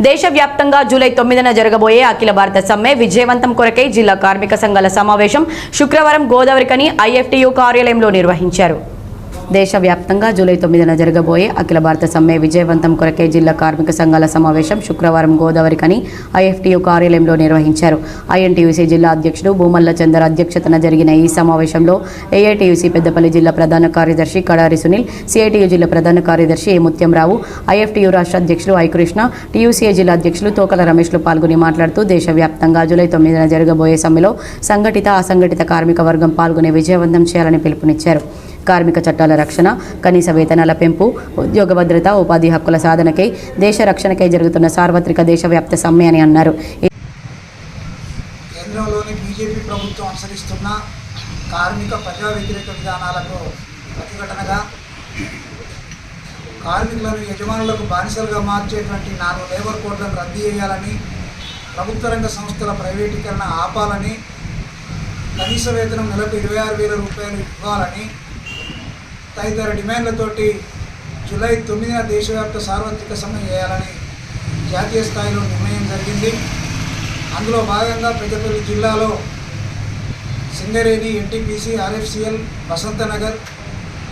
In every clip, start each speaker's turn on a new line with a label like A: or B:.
A: దేశవ్యాప్తంగా జూలై తొమ్మిదిన జరగబోయే అఖిల భారత సమ్మె విజయవంతం కొరకై జిల్లా కార్మిక సంఘాల సమావేశం శుక్రవారం గోదావరికని ఐఎఫ్టీయూ కార్యాలయంలో నిర్వహించారు. దేశవ్యాప్తంగా జూలై తొమ్మిదిన జరగబోయే అఖిల భారత సమ్మె విజయవంతం కొరకే జిల్లా కార్మిక సంఘాల సమావేశం శుక్రవారం గోదావరికని ఐఎఫ్టీయు కార్యాలయంలో నిర్వహించారు. ఐఎన్టీయూసీ జిల్లా అధ్యక్షుడు భూమల్ల చందర్ అధ్యక్షతన జరిగిన ఈ సమావేశంలో ఏఐటీయూసీ పెద్దపల్లి జిల్లా ప్రధాన కార్యదర్శి కడారి సునీల్ సిఐటియు జిల్లా ప్రధాన కార్యదర్శి ఏ ముత్యంరావు ఐఎఫ్టీయు రాష్ట్ర అధ్యక్షులు ఐకృష్ణ టీయూసీఏ జిల్లా అధ్యక్షులు తోకల రమేష్లు పాల్గొని మాట్లాడుతూ దేశవ్యాప్తంగా జూలై తొమ్మిదిన జరగబోయే సమ్మెలో సంఘటిత అసంఘటిత కార్మిక వర్గం పాల్గొనే విజయవంతం చేయాలని పిలుపునిచ్చారు. కార్మిక చట్టాల రక్షణ కనీస వేతనాల పెంపు ఉద్యోగ భద్రత ఉపాధి హక్కుల సాధనకై దేశ రక్షణకై జరుగుతున్న సార్వత్రిక దేశవ్యాప్త సమ్మె అని అన్నారు.
B: కేంద్రంలోని బీజేపీ ప్రభుత్వం అనుసరిస్తున్న కార్మిక ప్రజా వ్యతిరేక విధానాలకు ప్రతిఘటనగా కార్మికులను యజమానులకు బానిసలుగా మార్చేటువంటి నాలుగు లేబర్ కోడ్లను రద్దు చేయాలని ప్రభుత్వ రంగ సంస్థల ప్రైవేటీకరణ ఆపాలని కనీస వేతనం నెలకు ఇరవై ఆరు వేల రూపాయలు ఇవ్వాలని తదితర డిమాండ్లతోటి జూలై తొమ్మిదిన దేశవ్యాప్త సార్వత్రిక సమ్మె చేయాలని జాతీయ స్థాయిలో నిర్ణయం జరిగింది. అందులో భాగంగా పెద్దపల్లి జిల్లాలో సింగరేణి ఎన్టీపీసీ ఆర్ఎఫ్సిఎల్ వసంతనగర్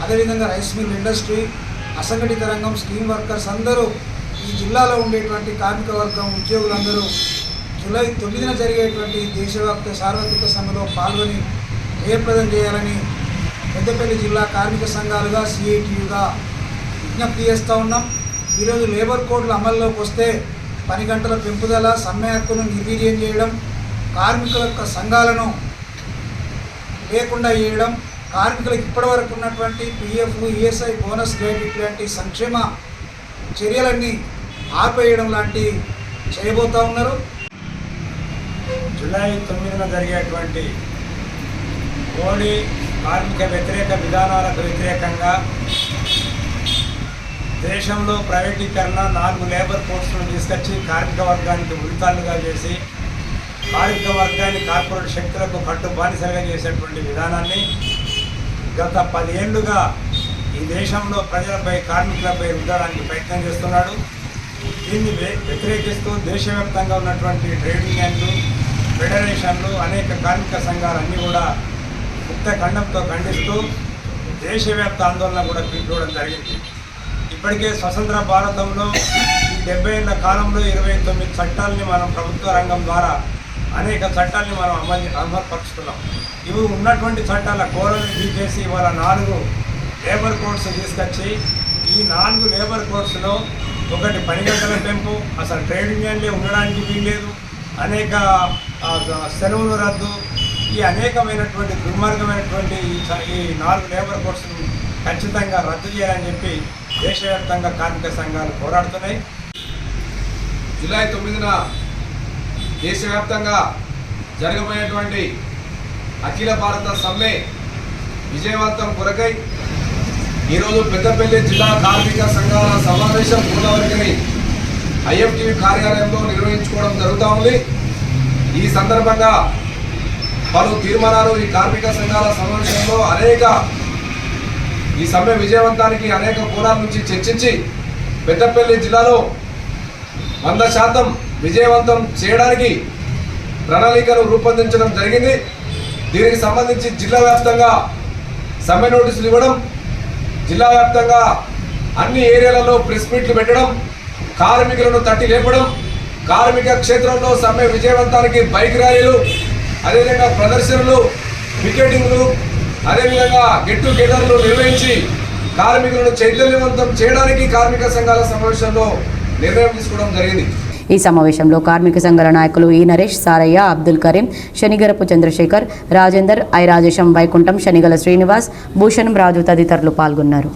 B: అదేవిధంగా రైస్ మిల్ ఇండస్ట్రీ అసంఘటిత రంగం స్కీమ్ వర్కర్స్ అందరూ ఈ జిల్లాలో ఉండేటువంటి కార్మిక వర్గం ఉద్యోగులందరూ జూలై తొమ్మిదిన జరిగేటువంటి దేశవ్యాప్త సార్వత్రిక సమ్మెలో పాల్గొని జయప్రదం చేయాలని పెద్దపల్లి జిల్లా కార్మిక సంఘాలుగా సిఐటియుగా విజ్ఞప్తి చేస్తూ ఉన్నాం. ఈరోజు లేబర్ కోడ్లు అమల్లోకి వస్తే పని గంటల పెంపుదల సమ్మె హక్కును నిర్వీర్యం చేయడం కార్మికుల యొక్క సంఘాలను లేకుండా చేయడం కార్మికులకు ఇప్పటివరకు ఉన్నటువంటి పిఎఫ్ ఈఎస్ఐ బోనస్ గ్రేడ్ లాంటి సంక్షేమ చర్యలన్నీ ఆపేయడం లాంటి చేయబోతూ ఉన్నారు.
C: జూలై తొమ్మిదిన జరిగేటువంటి కోడి కార్మిక వ్యతిరేక విధానాలకు వ్యతిరేకంగా దేశంలో ప్రైవేటీకరణ నాలుగు లేబర్ కోర్సులను తీసుకొచ్చి కార్మిక వర్గానికి ఉరితాళ్ళుగా చేసి కార్మిక వర్గాన్ని కార్పొరేట్ శక్తులకు కట్టు బానిసలుగా చేసేటువంటి విధానాన్ని గత పదేళ్ళుగా ఈ దేశంలో ప్రజలపై కార్మికులపై రుద్దడానికి ప్రయత్నం చేస్తున్నాడు. దీన్ని వ్యతిరేకిస్తూ దేశవ్యాప్తంగా ఉన్నటువంటి ట్రేడ్ యూనియన్లు ఫెడరేషన్లు అనేక కార్మిక సంఘాలన్నీ కూడా ముక్త ఖండంతో ఖండిస్తూ దేశవ్యాప్త ఆందోళన కూడా పిలుపుకోవడం జరిగింది. ఇప్పటికే స్వతంత్ర భారతంలో ఈ డెబ్బై ఏళ్ళ కాలంలో ఇరవై తొమ్మిది చట్టాలని మనం ప్రభుత్వ రంగం ద్వారా అనేక చట్టాలని మనం అమలు అమలుపరుచుకున్నాం. ఇవి ఉన్నటువంటి చట్టాల కోరలు తీసేసి ఇవాళ నాలుగు లేబర్ కోడ్స్ తీసుకొచ్చి ఈ నాలుగు లేబర్ కోడ్స్లో ఒకటి పని గంటల పెంపు అసలు ట్రేడ్ యూనియన్లే ఉండడానికి వీల్లేదు. అనేక సెలవులు రద్దు ఈ అనేకమైనటువంటి దుర్మార్గమైనటువంటి ఈ నాలుగు లేబర్ కోడ్స్ను ఖచ్చితంగా రద్దు చేయాలని చెప్పి దేశవ్యాప్తంగా కార్మిక సంఘాలు పోరాడుతున్నాయి.
D: జూలై తొమ్మిదిన దేశవ్యాప్తంగా జరగబోయేటువంటి అఖిల భారత సమ్మె విజయవంతం కొరకై ఈరోజు పెద్దపల్లి జిల్లా కార్మిక సంఘాల సమావేశం గోదావరికని ఐఎఫ్టీవీ కార్యాలయంలో నిర్వహించుకోవడం జరుగుతూ ఉంది. ఈ సందర్భంగా పలు తీర్మానాలు ఈ కార్మిక సంఘాల సమావేశంలో అనేక ఈ సమ్మె విజయవంతానికి అనేక కోణాల నుంచి చర్చించి పెద్దపల్లి జిల్లాలో వంద శాతం విజయవంతం చేయడానికి ప్రణాళికను రూపొందించడం జరిగింది. దీనికి సంబంధించి జిల్లా వ్యాప్తంగా సమ్మె నోటీసులు ఇవ్వడం జిల్లా వ్యాప్తంగా అన్ని ఏరియాలలో ప్రెస్ మీట్లు పెట్టడం కార్మికులను తట్టి లేపడం కార్మిక క్షేత్రంలో సమ్మె విజయవంతానికి బైక్ ర్యాలీలు అదేవిధంగా ప్రదర్శనలు పికెటింగ్లు అదేవిధంగా గెట్ టుగెదర్లు నిర్వహించి కార్మికులను చైతన్యవంతం చేయడానికి కార్మిక సంఘాల సమావేశంలో నిర్ణయం తీసుకోవడం జరిగింది.
A: ఈ సమావేశంలో కార్మిక సంఘాల నాయకులు ఈ నరేష్ సారయ్య అబ్దుల్ కరీం శనిగరపు చంద్రశేఖర్ రాజేందర్ ఐ రాజేశం వైకుంఠం శనిగల శ్రీనివాస్ భూషణం రాజు తదితరులు పాల్గొన్నారు.